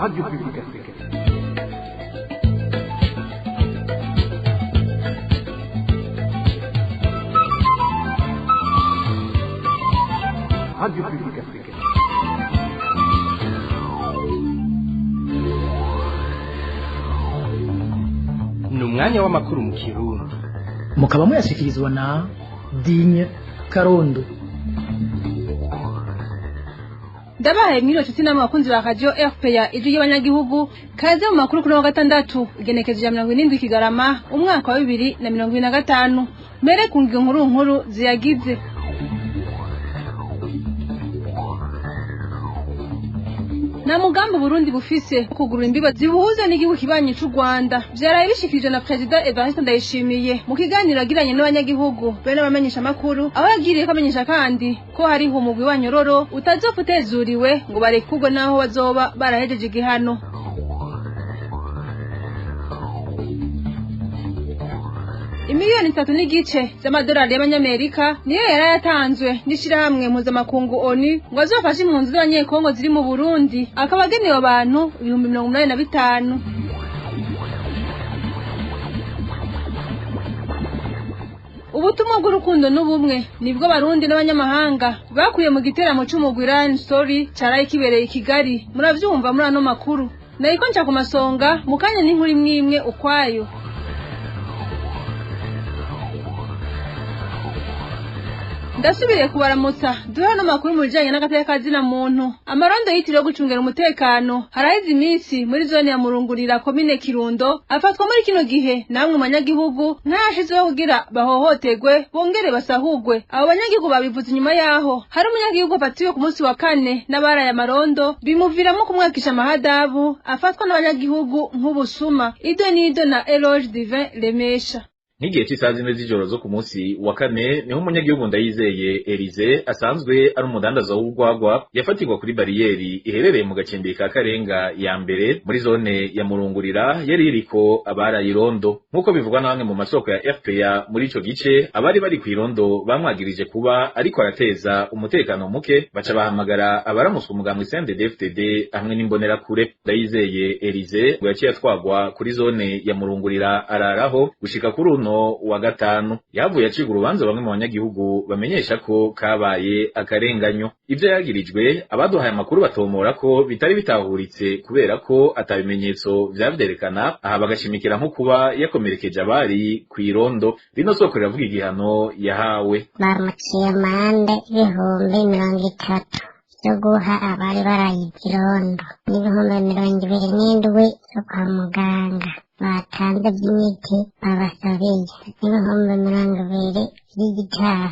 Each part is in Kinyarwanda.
Radio Publique Africaine. Radio Publique Africaine. ni umwanya w'amakuru mu kirundi mukaba muyashyikirizwa na dinye karondo ndabahaye mwiriwe nshuti namwe bakunzi ba radiyo fpr ijwi ry'abanyagihugu kaze mu makuru kuri wa gatandatu igenekezo rya mirongo irindwi kigarama umwaka wa bibiri na mirongo ibiri na gatanu. Mbere ku nkuru nkuru ziyagize. Nta mugambi Burundi bufise kugura imbiba zibuhuza n'igihugu kibanyi c'u Rwanda. Vyaraye bishikirijwe na Perezida Evariste Ndayishimiye mu kiganiro agiranye n'abanyagihugu be n'abamenyesha makuru aho yagiriye ko amenyesha kandi ko hariho umugwi wa Nyororo utazopfa utezuriwe ngo barekurwe n'aho bazoba barahejeje igihano imiliyoni itatu n'igice z'amadolari y'abanyamerika niyo yari yatanzwe n'ishirahamwe mpuzamakungu onu ngo azofashe impunzi z'abanyekongo ziri mu burundi akaba agenewe abantu ibihumbi mirongo umunani na bitanu. Ubutumwa bw'urukundo n'ubumwe ni bwo barundi n'abanyamahanga bakuye mu giteramo c'umugwi Lion Story caraye kibereye i Kigali. Muravyumva muri ano makuru. Nariko nca ku masonga mu kanya n'inkuru imwe imwe ukwayo. Ndasubiriye kubaramutsa duhera n'amakuru mu bijanye n'agateka kazina muntu. Amarondo yitiriwe gucungera umutekano. Haraheze iminsi muri zone ya murungurira komine kirundo afatwa muri kino gihe. Namwe banyagihugu ntayashizeho kugira bahohoterwe bongere basahugwe. Abo banyagihugu babivuze inyuma yaho. Hari umunyagihugu afatiwe ku munsi wa kane n'abaraye amarondo bimuviramo kumwakisha amahadabu afatwa n'abanyagihugu nk'ubusuma. Ido n'ido na eloge divin remesha. Nk'igihe cy'isaha z'ijoro zo ku munsi wa kane niho umunyagihugu ndayizeye Elize asanzwe ari umudandaza w'urwagwa yafatirwa kuri bariyeri iherereye mu gacimbiri ka Karenga ya mbere muri zone ya Murungurira yari iriko abaraye irondo. Nk'uko bivugwa na mu masoko ya FPA muri ico gice abari bari ku irondo bamwagirije kuba ariko arateza umutekano muke baca bahamagara abaramuswa umugambwe CNDD-FDD hamwe n'imbonerakure. Ndayizeye Elize ngo yaciye atwagwa kuri zone ya Murungurira araraho gushika kuri wa gatanu yavuye aciga urubanza bamwe mu banyagihugu bamenyesha ko kabaye akarenganyo. Ivyo yagirijwe abaduhaye amakuru batomora ko bitari bitahuritse kubera ko atabimenyetso vyavyerekana aha bagashimikira nko kuba yakomerekeje abari kw'irondo. Rino soko riravuga igihano yahawe. Bamuciye amande ibihumbi mirongo itatu yo guha abari barayize irondo. N'ibihumbi mirongo ibiri n'indwi zo kwa muganga. Batanze by'imiti babasabiye n'ibihumbi mirongo ibiri by'igitari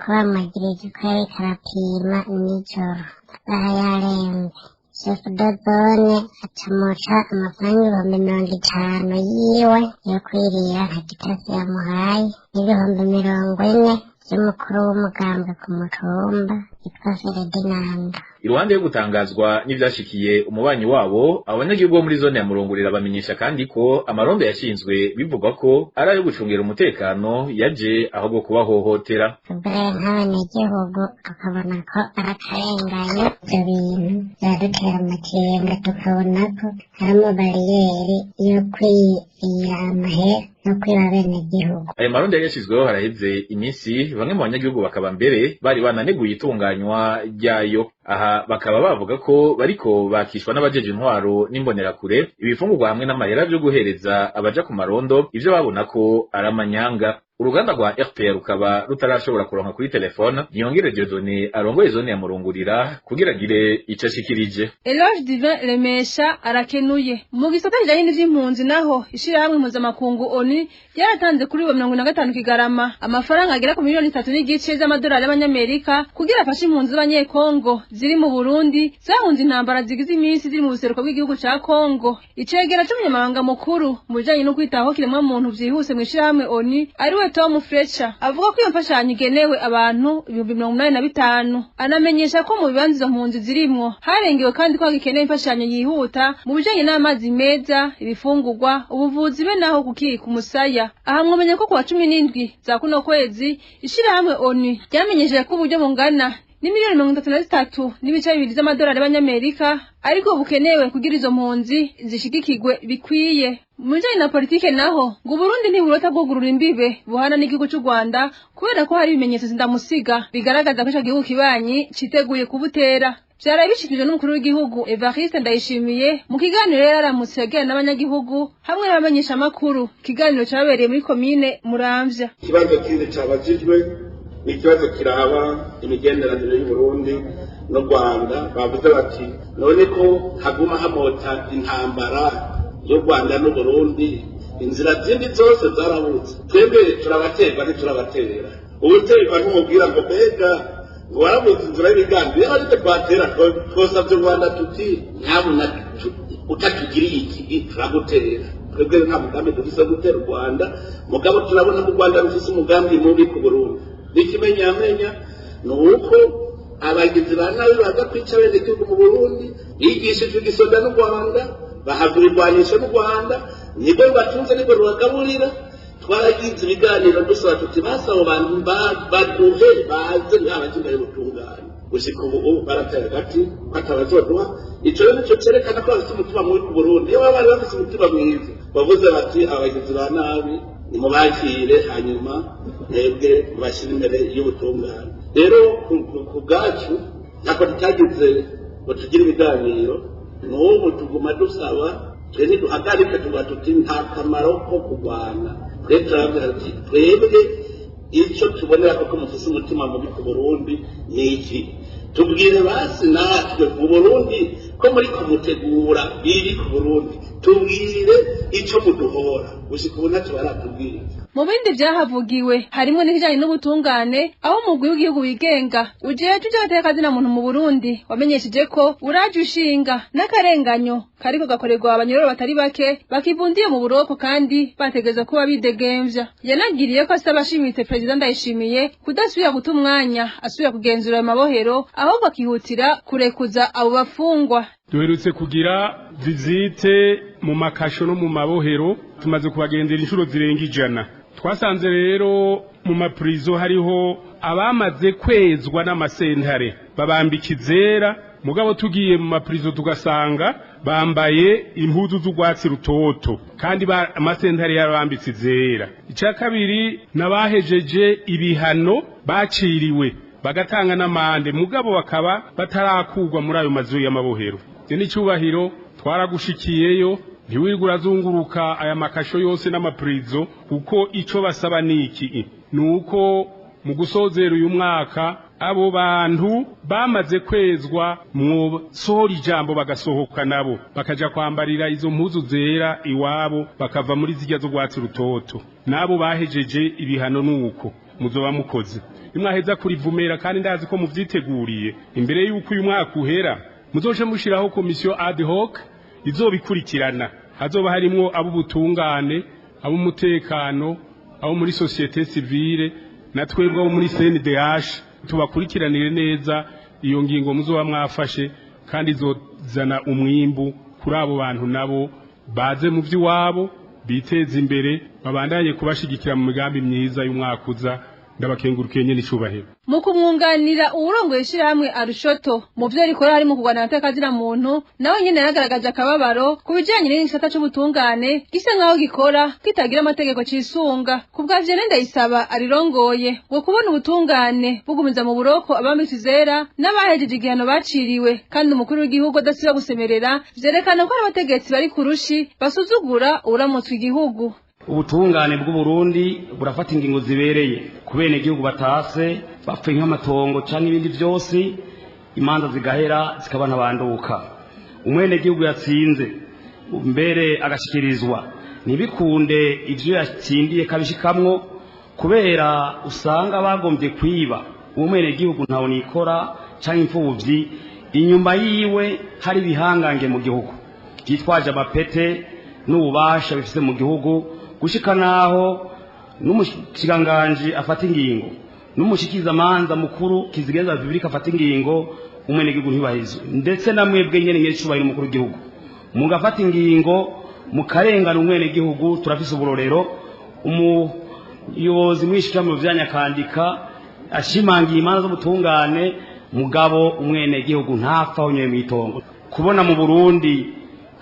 ko bamugirije ko yariko arapima nijoro isaha yarenze shefu de zone acamuca amafaranga ibihumbi mirongo itanu yiwe yo kwirira nta gitasi yamuhaye n'ibihumbi mirongo ine by'umukuru w'umugambwe ku mutumba yitwa Ferdinand iruhande yo gutangazwa n'ivyashikiye umubanyi wabo abanyagihugu bo muri zone ya Murungurira bamenyesha kandi ko amarondo yashinzwe bivugwa ko ari ayo gucungira umutekano yaje ahubwo kubahohotera ubure nk'abenegihugu tukabona ko ari akarenganyo ibyo bintu byadutera amakenga tukabona ko harimo bariyeri yo kwiyira amahera no kwiba abenegihugu. Ayo marondo yari yashizweho haraheze iminsi bamwe mu banyagihugu bakaba mbere bari bananeguye itunganywa ryayo. Aha bakaba bavuga ko bariko bakishwa n'abajeje intwaro n'imbonerakure ibifungurwa hamwe n'amahera vyo guhereza abaja ku marondo ivyo babona ko ari amanyanga. Uruganda rwa fpr rukaba rutarashobora kuronka kuri telefone. Niyongere dieudonne arongoye zone ya Murungurira kugira agire ico ashikirije. Eloge Divin Remesha arakenuye. Mu gisata kijanye n'ivy'impunzi naho ishirahamwe mpuzamakungu ONU ryaratanze kuri wa mirongo kigarama. Amafaranga agera ku miliyoni itatu n'igice z'amadolari y'abanyamerika kugira afashe impunzi z'abanyekongo. Ziri mu Burundi zahunze intambara zigize iminsi ziri mu buseruko bw'igihugu ca Kongo. Icegera c'umunyamabanga mukuru mu bijanye no kwitaho kiremwa muntu vyihuse mw'ishirahamwe oni ariwe Tom Fletcher avuga ko iyo mfashanyo igenewe abantu ibihumbi mirongo umunani na bitanu. Anamenyesha ko mu bibanza izo mpunzi zirimwo harengewe kandi ko hagikeneye imfashanyo yihuta mu bijanye n'amazi meza ibifungurwa ubuvuzi be naho kukika umusaya. Aha mwomenya ko ku wa cumi n'indwi za kuno kwezi ishirahamwe ONU ryamenyesheje ko uburyo bungana ni miliyoni mirongo itatu na zitatu n'ibice bibiri z'amadolari y'abanyamerika ariko bukenewe kugira izo mpunzi zishigikirwe bikwiye. Mu bijanye na politike naho ngo Burundi ntiburota bwugurura imbibe buhana n'igihugu c'u Rwanda kubera ko hari ibimenyetso sindamusiga bigaragaza ko ico gihugu kibanyi citeguye kubutera. Vyaraye bishikirijwe n'umukuru w'igihugu Evariste Ndayishimiye mu kiganiro yari aramutse yagirana n'abanyagihugu hamwe n'abamenyesha amakuru ikiganiro cabereye muri komine Muramvya. Ikibazo kindi cabajijwe ni ikibazo kiraba imigenderanire y'uburundi n'u rwanda bavuze bati none ko haguma hamota intambara y'u rwanda n'uburundi inzira zindi zose zarabutse. Twebwe turabaterwa ntiturabatera. Ubuterwa ntumubwira ngo mbega ngo warabutse inzira y'ibiganiro iyo ariko twatera twosabye u rwanda tuti nyabuna utatugiriye iki turagutera. Twebwe nta mugambi dufise gutera u rwanda mugabo turabona ko u rwanda rufise umugambi mubi ku burundi. N'ikimenyamenya ni uko abagizi ba nabi baza kwica bene igihugu mu burundi bigishijwe igisoda n'u rwanda bahagura irwanisha n'u rwanda ni bwo rubatunze ni bwo rubagaburira. Twaragize ibiganiro dusaba tuti basaba abantu baduhe baze nk'abakeneye ubutungane gushika ubu baratera agati batabazoduha ico rero nico cerekana ko bafite umutima mubi ku burundi. Iyo baba bari bafite umutima mwiza bavuze bati abagizi ba nabi nimubakire hanyuma mwebwe mubashyire imbere y'ubutungane. Rero ku bwacu ntabwo tutagize ngo tugire ibiganiro n'ubu tuguma dusaba twe ntiduhagarike tuba tuti nta kamaro ko kurwana twe turabwira tuti twebwe icyo tubonera ko mufise umutima mubi ku burundi ni iki? Tubwire basi natwe mu burundi ko muri kumutegura biri ku burundi? Tubwire icyo muduhora. Ntacyo baratubwira mu bindi vyahavugiwe harimwo n'ikijanye n'ubutungane aho umugwi w'igihugu wigenga. Ujejwe ivy'agateka kazina muntu mu Burundi wamenyesheje ko uraje ushinga. N'akarenganyo kariko gakorerwa abanyororo batari bake bakivundiye mu buroko kandi bategeza kuba bidegemvya yanagiriye ko asaba ashimitse perezida ndayishimiye kudasubira guta umwanya asubira kugenzura ayo mabohero ahubwo akihutira kurekuza abo bafungwa. Duherutse kugira vizite mu makasho no mu mabohero tumaze kubagendera inshuro zirenga ijana. Twasanze rero mu mapurizo hariho abamaze kwezwa n'amasentare. Babambika izera mugabo tugiye mu mapurizo tugasanga bambaye impuzu z'urwatsi rutoto kandi amasentare yarabambitse izera icya kabiri n'abahejeje ibihano baciriwe bagatanga n'amande. Mugabo bakaba batarakurwa muri ayo mazu y'amabohero. N'icyubahiro twaragushikiyeyo ntiwirwe urazunguruka aya makasho yose n'amapurizo kuko icyo basaba ni iki? Ni uko mu gusozera uyu mwaka abo bantu bamaze kwezwa mwosohora ijambo bagasohoka nabo. Bakaja kwambarira izo mpuzu zera iwabo bakava muri zirya z'urwatsi rutoto. N'abo bahejeje ibihano nuko. Muzoba mukoze nimwaheza kurivumera kandi ndazi ko muvyiteguriye. Imbere y'uko uyu mwaka uhera muzoce mushiraho komisiyo ad hoc izobikurikirana. Hazoba harimwo ab'ubutungane ab'umutekano abo muri sosiyete sivile na twebwe abo muri CNDH tubakurikiranire neza iyo ngingo muzoba mwafashe kandi izozana umwimbu kuri abo bantu nabo baze mu vy'iwabo biteze imbere babandanye kubashigikira mu migambi myiza y'umwaka uza ndabakengurukiye nyene icubahiro mu kumwunganira uwurongoye ishirahamwe arushoto mu vyo rikora harimo kurwana amateka muntu nawe nyene yaragaragaje akababaro ku bijanye n'igisata c'ubutungane gisa nk'aho gikora kitagira amategeko cisunga. Ku bwa vyene ndayisaba arirongoye ngo kubona ubutungane bugumiza mu buroko abambitse izera n'abahejeje igihano baciriwe kandi umukuru w'igihugu adasiba gusemerera vyerekana ko ari abategetsi bari ku rushi basuzugura uwuramutswe igihugu. Ubutungane bw'uburundi burafata ingingo zibereye. Ku bene igihugu batase bapfuye nk'amatongo cyangwa ibindi byose imanza zigahera zikaba ntabanduka umwene gihugu yatsinze. Mbere agashyikirizwa ntibikunde ibyo yatsindiye kabishikamwo kubera usanga bagombye kwiba. Uwo mwene gihugu ntawe nikora cyangwa imfubyi. Inyuma yiwe hari ibihangange mu gihugu. Byitwaje amapete n'ububasha bifite mu gihugu. Gushika naho n'umushikiranganji afata ingingo. N'umushikizamanza mukuru kizigenza repubulika afata ingingo umwenegihugu ntibaheze ndetse na mwebwe nyene nyene cubahiro umukuru w'igihugu. Mugafata ingingo mukarengana umwenegihugu turafise uburorero. Umuyobozi mwishikira mu vyanya kandika ashimangiye imanza z'ubutungane mugabo umwenegihugu ntapfa unyoye mu itongo. Kubona mu burundi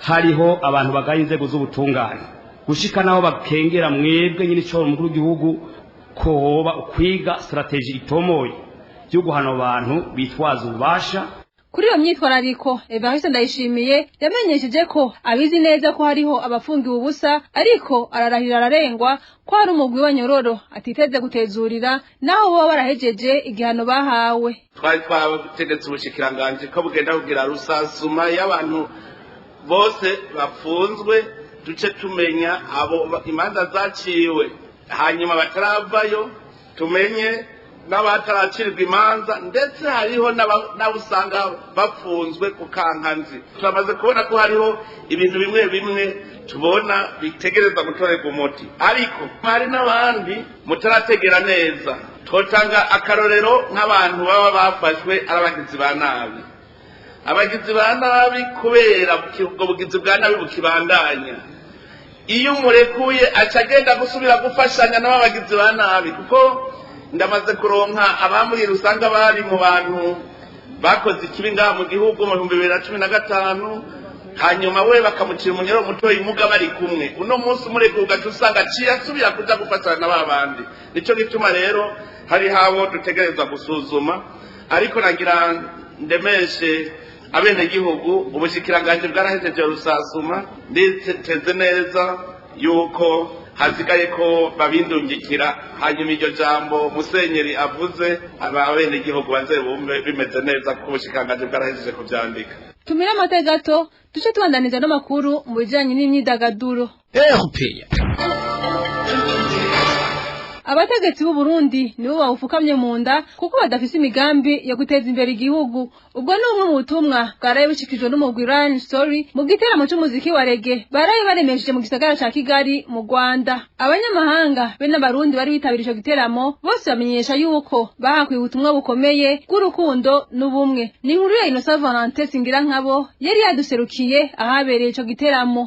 hariho abantu bagaye inzego z'ubutungane. Gushika naho bakengera mwebwe nyine icyo umukuru w'igihugu ko hoba ukwiga strategy itomoye. Yo guhana abantu bitwaza ububasha. Kuri iyo myitwarariko evariste ndayishimiye yamenyesheje ko abizi neza ko hariho abafungiwe ubusa ariko ararahira ararengwa ko hari umugwi w'anyororo atiteze gutezurira naho boba barahejeje igihano bahawe. Twari twategetse ubushikiranganji ko bugenda kugira rusasuma y'abantu bose bafunzwe duce tumenya abo imanza zaciwe hanyuma bataravayo tumenye n'abataracirirwa imanza ndetse hariho n'abo usanga bafunzwe ku kankanzi turamaze kubona ko hariho ibintu bimwe bimwe tubona bitegereza gutorerwa umuti ariko hari n'abandi mutarategera neza. Twotanga akarorero nk'abantu baba bafashwe ari abagizi ba nabi. Abagizi ba nabi kubera ubwo bugizi bwa nabi bukibandanya? Iyo umurekuye aca agenda gusubira gufashanya n'abagizi ba nabi kuko ndamaze kuronka abamurira usanga bari mu bantu bakoze ikibi ngaha mu gihugu mu bihumbi bibiri na cumi na gatanu hanyuma we bakamucira umunyoro mutoya imuga bari kumwe. Uno munsi umurekuye ugaca usanga aciye asubira kuja gufashanya na ba bandi. Nico gituma rero hari habo dutegereza gusuzuma. Ariko nagira ndemeshe abenegihugu ubushikiranganji bwarahejeje rusasuma nditeze neza yuko hasigaye ko babindungikira. Hanyuma iryo jambo musenyeri avuze abenegihugu baze bumve bimeze neza ko ubushikiranganji bwarahejeje kuvyandika tumire amate gato duce tubandaniza n'amakuru mu bijanye n'imyidagaduro. Abategetsi b'u Burundi nibo bawufukamye mu nda kuko badafise imigambi yo guteza imbere igihugu. Ubwo ni umwe mu butumwa bwaraye bushikijwe n'umugwi Ryan Story mu giteramo c'umuziki wa rege baraye baremesheje mu gisagara ca Kigali mu Rwanda. Abanyamahanga be n'abarundi bari bitabira ico giteramo bose bamenyesha yuko bahakuye ubutumwa bukomeye bw'urukundo n'ubumwe. Ni inkuru ya Innocent Valentin Singirankabo yari yaduserukiye ahabereye ico giteramo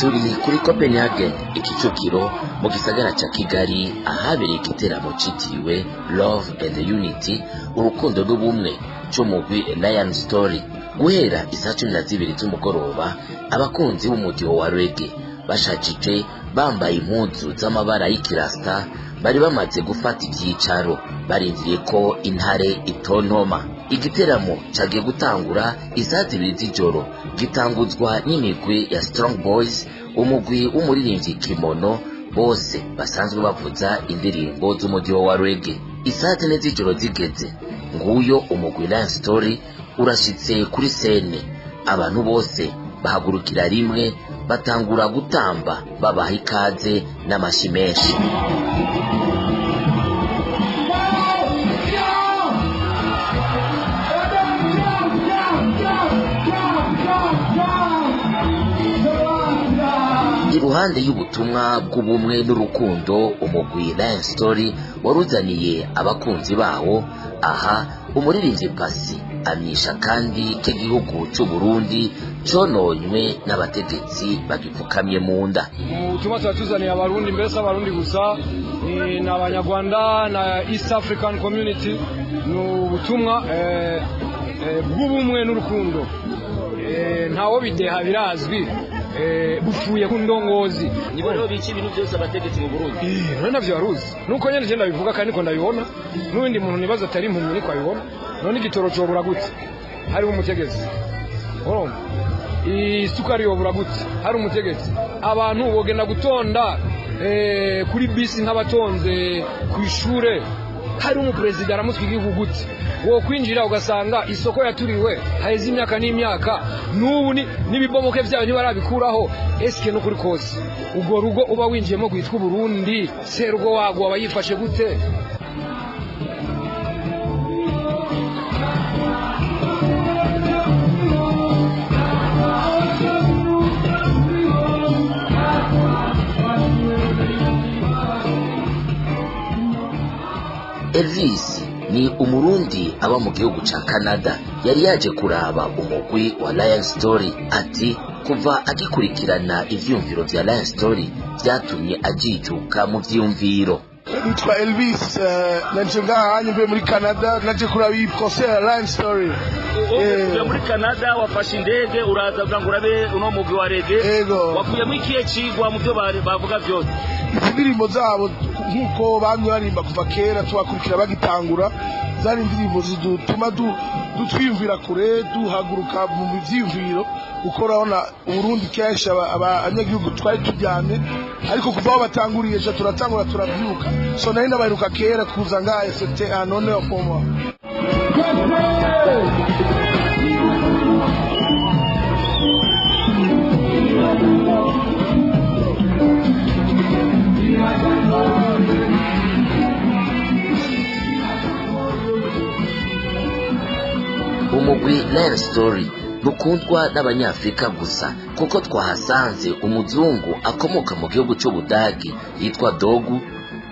turi kuri copenhagen ikicukiro mu gisagara ca kigali ahabereye igiteramo citiriwe love and unity urukundo n'ubumwe c'umugwi lion story. Guhera isaa cumi na zibiri z'umugoroba abakunzi b'umudiho wa rege bashajije bambaye impuzu z'amabara y'ikirasta bari bamaze gufata ivyicaro. Barindiriye ko intare itontoma igiteramo cagiye gutangura isaa zibiri z'ijoro. Gitanguzwa n'imigwi ya strong boys umugwi w'umuririmbyi kimono bose basanzwe bavuza indirimbo z'umudiho wa rege isaa zine z'ijoro zigeze. Nguyo umugwi lion story urashitse kuri sene abantu bose bahagurukira rimwe batangura gutamba babaha ikaze n'amashi menshi. Iruhande y'ubutumwa bw'ubumwe n'urukundo umugwi Lion Story waruzaniye abakunzi bawo. Aha umuririmbyi Pasi amyisha kandi ko igihugu cy'u Burundi cononywe n'abategetsi bagipfukamye mu nda. Ubutumwa tuba tuzaniye abarundi mbese abarundi gusa ni abanyarwanda na east african community ni ubutumwa eh, eh, bw'ubumwe n'urukundo. Eh, ntawo bideha birazwi. Bupfuye ku ndongozi. Nibo rero bica ibintu byose abategetsi mu Burundi. Eh, none navyo waruzi nuko nyene je ndabivuga kandi niko ndabibona n'uwundi muntu nibaza atari impumyi niko abibona none igitoro cobura gute hariho umutegetsi. Urumva isukari yobura gute hari umutegetsi. Abantu bogenda gutonda eh, kuri bisi nk'abatonze ku ishure. Hari umuperezida aramutse igihugu gute wo kwinjira ugasanga isoko yaturiwe haheze imyaka n'imyaka n'ubu ni- n'ibibomoke byayo ntibarabikuraho. Esike no kuri kose. Ubwo rugo uba winjiyemo rwitwa uburundi serugo wagwo aba yifashe gute? Ni umurundi aba mu gihugu ca Canada. Yari yaje kuraba umugwi wa Lion Story. Ati kuva agikurikirana ivyumviro vya Lion Story vyatumye ajijuka mu vyiyumviro. Nitwa elvis eh, naje ngaha hanye mvuye muri canada naje kuraba iyi concert ya line story. Uvuye muri canada wafashe indege uraza kugira ngo urabe uno mugwi wa rege wakuyemo ikihe cigwa mu byo bavuga byose? Izi ndirimbo zabo nk'uko bamye barimba kuva kera tubakurikira bagitangura zari indirimbo zituma du- dutwiyumvira kure duhaguruka mu vyiyumviro kuko urabona uburundi kenshi aba- aba- abanyagihugu twari turyamye ariko kuva aho batanguriye turatangura turavyuka so nari ndabaheruka kera kuza ngaha c'était un honneur pour umugwi Lion Story ntukundwa n'abanyafrika gusa kuko twahasanze umuzungu akomoka mu gihugu cy'ubudagi yitwa dogu.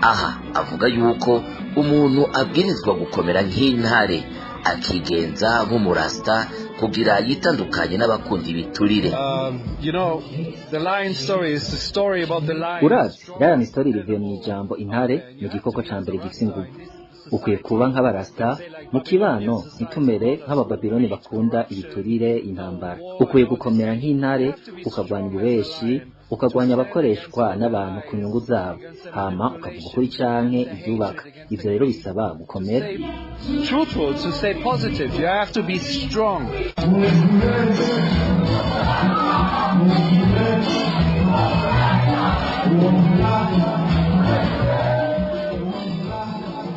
Aha avuga yuko umuntu abwirizwa gukomera nk'intare akigenza nk'umurasta kugira yitandukanye n'abakunda ibiturire You know, the lion story is the story about the lion. urazi raya isitori rivuye mu ijambo intare ni igikoko ca mbere gifise inguvu. Ukwiye kuba nk'abarasta mu kibano ntitumere nk'abababiloni bakunda ibiturire intambara. Ukwiye gukomera nk'intare ukagwanya ububeshi ukagwanya abakoreshwa n'abantu ku nyungu zabo. Hama ukavuga ukuri canke ivyubaka ivyo rero bisaba gukomera.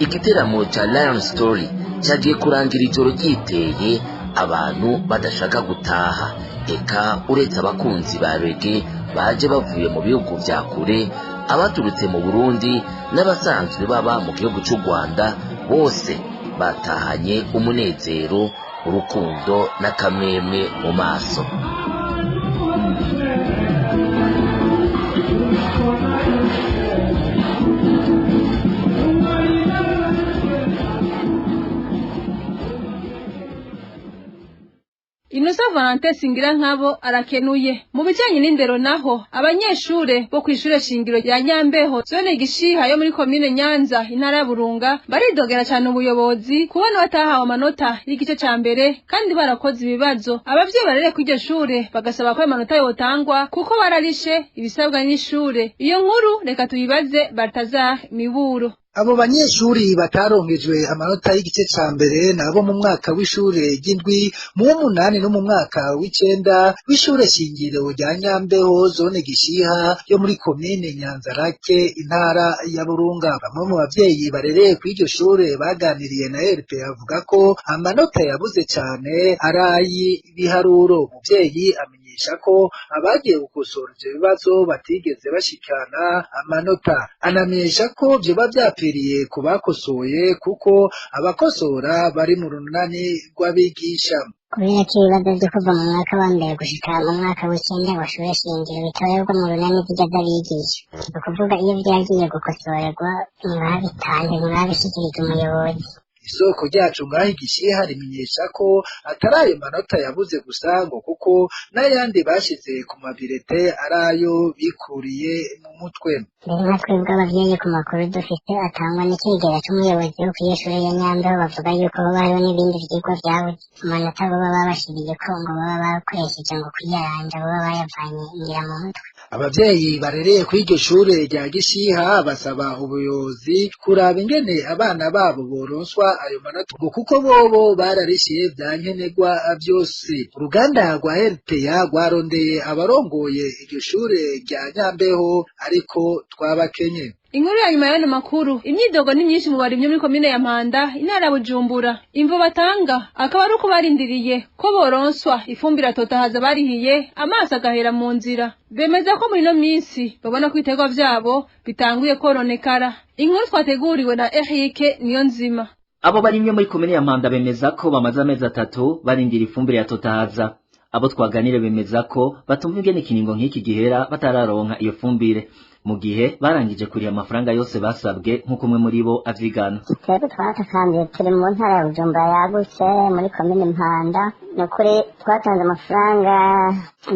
Igiteramo cya Lion Story cyagiye kurangira ijoro ryiteye abantu badashaka gutaha. Eka uretse abakunzi ba rege baje bavuye mu bihugu bya kure abaturutse mu burundi n'abasanzwe baba mu gihugu cy'u rwanda bose batahanye umunezero urukundo n'akamwemwe mu maso. Innocent Valentin Singira nkabo arakenuye. Mu bijanye n'indero naho abanyeshure bo kw'ishure shingiro rya Nyambeho zone gishiha yo muri komine Nyanza intara ya Burunga baridogera cyane ubuyobozi kubona batahawe amanota y'igice ca mbere kandi barakoze ibibazo. Abavyeyi barere kw'iryo shure bagasaba ko ayo manota yotangwa kuko bararishe ibisabwa n'ishure. Iyo nkuru reka tuyibaze Baltazar Miburo. Abo banyeshuri bataronkejwe amanota y'igice ca mbere nabo mu mwaka w'ishure ry'indwi mu w'umunani no mu mwaka w'icenda w'ishure shingiro rya nyambeho zone gishiha yo muri komine nyanzarake intara ya burunga. Bamwe mu bavyeyi barereye kw'iryo shure baganiriye na rp avuga ko amanota yabuze cane ari ay'ibiharuro umuvyeyi amenyesha ko abagiye gukosora ivyo bibazo batigeze bashikana amanota. Anamenyesha ko vyoba vyapfiriye ku bakosoye kuko abakosora bari mu runani rw'abigisha. Kubera ko ibibazo byo kuva mu mwaka wa mbere gushika mu mwaka w'icyenda w'ishure shingiro bitorerwa mu runani z'irya z'abigisha ni ukuvuga iyo vyagiye gukosorerwa ntibabitanze ntibabishikirije umuyobozi. Isoko ryacu ngaho igishiha rimenyesha ko atari ayo manota yabuze gusa ngo kuko n'ayandi bashize ku mabirete ari ayo bikuriye mu mutwe. Nka twebwe abavyeyi ku makuru dufite atangwa n'ikigera c'umuyobozi wo kw'ishure ya nyambeho bavuga yuko hoba hariho n'ibindi vyigwa vyabuze amanota boba babashiriye ko ngo baba bakoresheje ngo kwiyaranja boba bayavanye ngira mu mutwe. Abavyeyi barereye kuri iryo shure rya gishiha basaba ubuyobozi kuraba ingene abana babo boronswa ayo manota ngo kuko bobo bararishiye vya nkenerwa vyose. Uruganda rwa rpa rwarondeye abarongoye iryo shure rya nyambeho ariko twabakenye. Inkuru ya nyuma y'ano makuru imyidogo ni myinshi mu barimyi muri komine ya Mpanda intara Bujumbura. Imvo batanga akaba ari uko barindiriye ko boronswa ifumbire totahaza barihiye amaso agahera mu nzira. Bemeza ko muri ino minsi babona ko ibiterwa vyabo bitanguye koronekara. Inkuru twateguriwe na Eric niyo nzima abo barimye muri komine ya mpanda bemeza ko bamaze amezi atatu barindira ifumbire ya totahaza abo twaganire bemeza ko batumva ingene ikiringo nk'iki gihera batararonka iyo fumbire. Mu gihe barangije kuriha amafaranga yose basabwe nk'uko umwe muri bo avyigana twebwe twatakambiye turi mu ntara ya bujumbura yagutse muri komine mpanda. Ni ukuri twatanze amafaranga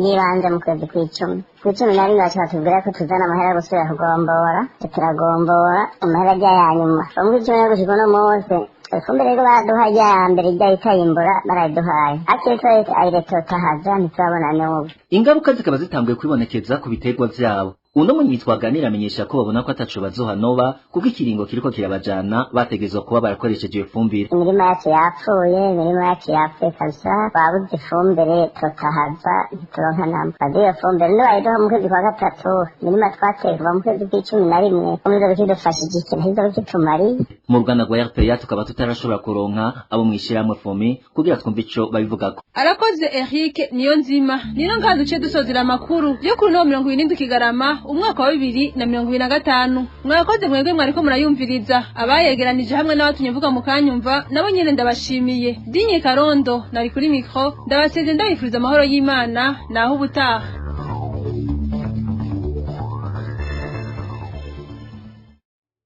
y'ibanze mu kwezi kw'icumi. Kw'icumi na rimwe bashobora tubwira ko tuzana amahera yo gusubira kugombora turagombora amahera ajya ya nyuma. Mu kw'icumi no gushika uno munsi ifumbire rero baraduha rya mbere rya itayimbura barayiduhaye hakiri twese ayiretotahaza ntiturabona n'ubu. Ingaruka zikaba zitanguye kwibonekeza ku biterwa vyabo. Uno munyi twaganira amenyesha ko babona ko ataco bazohanoba kuko ikiringo kiriko kirabajana bategezwa kuba barakoresheje iyo fumbire imirima yacu yapfuye imirima yacu yapfuye kabisa. Babuze ifumbire totahaza ntituronka namba bazi iyo fumbire nibayiduha mu kwezi kwa gatatu imirima twateye kuva mu kwezi kw'icumi na rimwe. Umwizo bikidufashije ikintu hizo bikitumariye mu ruganda rwa RPA tukaba tutarashobora kuronka abo mwishirahamwe fomi kugira twumve ico babivugako arakoze Eric niyo nzima nino ngaha duce dusozera amakuru yo kuri no mirongo irindwi kigarama umwaka wa bibiri na mirongo ibiri na gatanu. Mwakoze mwebwe mwariko murayumviriza. Abayegeranije hamwe n'abatumye mvuga mu kanyumva nabo nyene ndabashimiye. Dinye karondo nari kuri mikro ndabaseze ndabifuriza amahoro y'imana naho ubutaha.